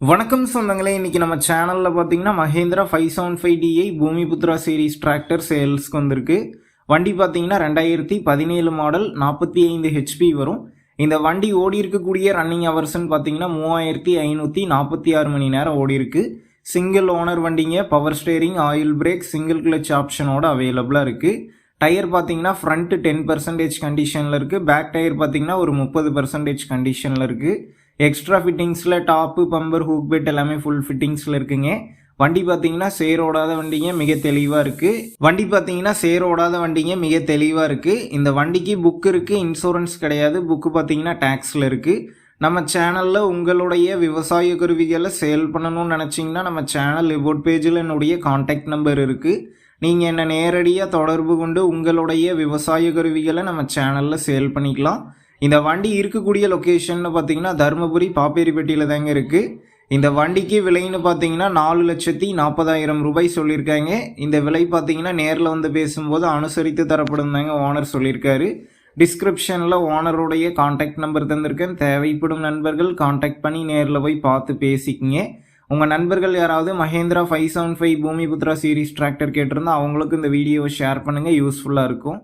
வணக்கம் சொந்தங்களே இன்றைக்கி நம்ம சேனலில் பார்த்தீங்கன்னா Mahindra five seven five DI Bhumiputra series tractor சேல்ஸ்க்கு வந்திருக்கு. வண்டி பார்த்தீங்கன்னா ரெண்டாயிரத்தி பதினேழு மாடல் நாற்பத்தி ஐந்து ஹெச்பி வரும். இந்த வண்டி ஓடி இருக்கக்கூடிய ரன்னிங் ஹவர்ஸ்ன்னு பார்த்தீங்கன்னா மூவாயிரத்தி ஐநூற்றி நாற்பத்தி ஆறு மணி நேரம் ஓடி இருக்கு. சிங்கிள் ஓனர் வண்டிங்க power steering oil brake single clutch ஆப்ஷனோட அவைலபிளாக இருக்குது டயர் பார்த்தீங்கன்னா ஃப்ரண்ட்டு டென் பர்சன்டேஜ் கண்டிஷனில் இருக்குது பேக் டயர் பார்த்தீங்கன்னா ஒரு முப்பது பர்சன்டேஜ் கண்டிஷனில் இருக்குது எக்ஸ்ட்ரா ஃபிட்டிங்ஸில் டாப்பு பம்பர் ஹூக் பெட் எல்லாமே ஃபுல் ஃபிட்டிங்ஸில் இருக்குங்க. வண்டி பார்த்தீங்கன்னா சேரோடாத வண்டிங்க மிக தெளிவாக இருக்குது வண்டி பார்த்தீங்கன்னா சேரோடாத வண்டிங்க மிக தெளிவாக இருக்குது இந்த வண்டிக்கு புக் இருக்குது இன்சூரன்ஸ் கிடையாது. புக்கு பார்த்தீங்கன்னா டேக்ஸில் இருக்குது நம்ம சேனலில் உங்களுடைய விவசாய கருவிகளை சேல் பண்ணணும்னு நினச்சிங்கன்னா நம்ம சேனல் ரிபோர்ட் பேஜில் என்னுடைய காண்டாக்ட் நம்பர் இருக்குது நீங்கள் என்னை நேரடியாக தொடர்பு கொண்டு உங்களுடைய விவசாய கருவிகளை நம்ம சேனலில் சேல் பண்ணிக்கலாம். இந்த வண்டி இருக்கக்கூடிய லொக்கேஷன்னு பார்த்தீங்கன்னா தருமபுரி பாப்பேரிப்பட்டியில் தாங்க இருக்குது இந்த வண்டிக்கு விலைன்னு பார்த்தீங்கன்னா நாலு லட்சத்தி நாற்பதாயிரம் ரூபாய் சொல்லியிருக்காங்க. இந்த விலை பார்த்தீங்கன்னா நேரில் வந்து பேசும்போது அனுசரித்து தரப்படும் தாங்க ஓனர் சொல்லியிருக்காரு. டிஸ்கிரிப்ஷனில் ஓனருடைய காண்டாக்ட் நம்பர் தந்திருக்கேன். தேவைப்படும் நண்பர்கள் காண்டாக்ட் பண்ணி நேரில் போய் பார்த்து பேசிக்கிங்க. உங்கள் நண்பர்கள் யாராவது Mahindra five seven five Bhumiputra series tractor கேட்டிருந்தா அவங்களுக்கு இந்த வீடியோவை ஷேர் பண்ணுங்கள் யூஸ்ஃபுல்லாக இருக்கும்.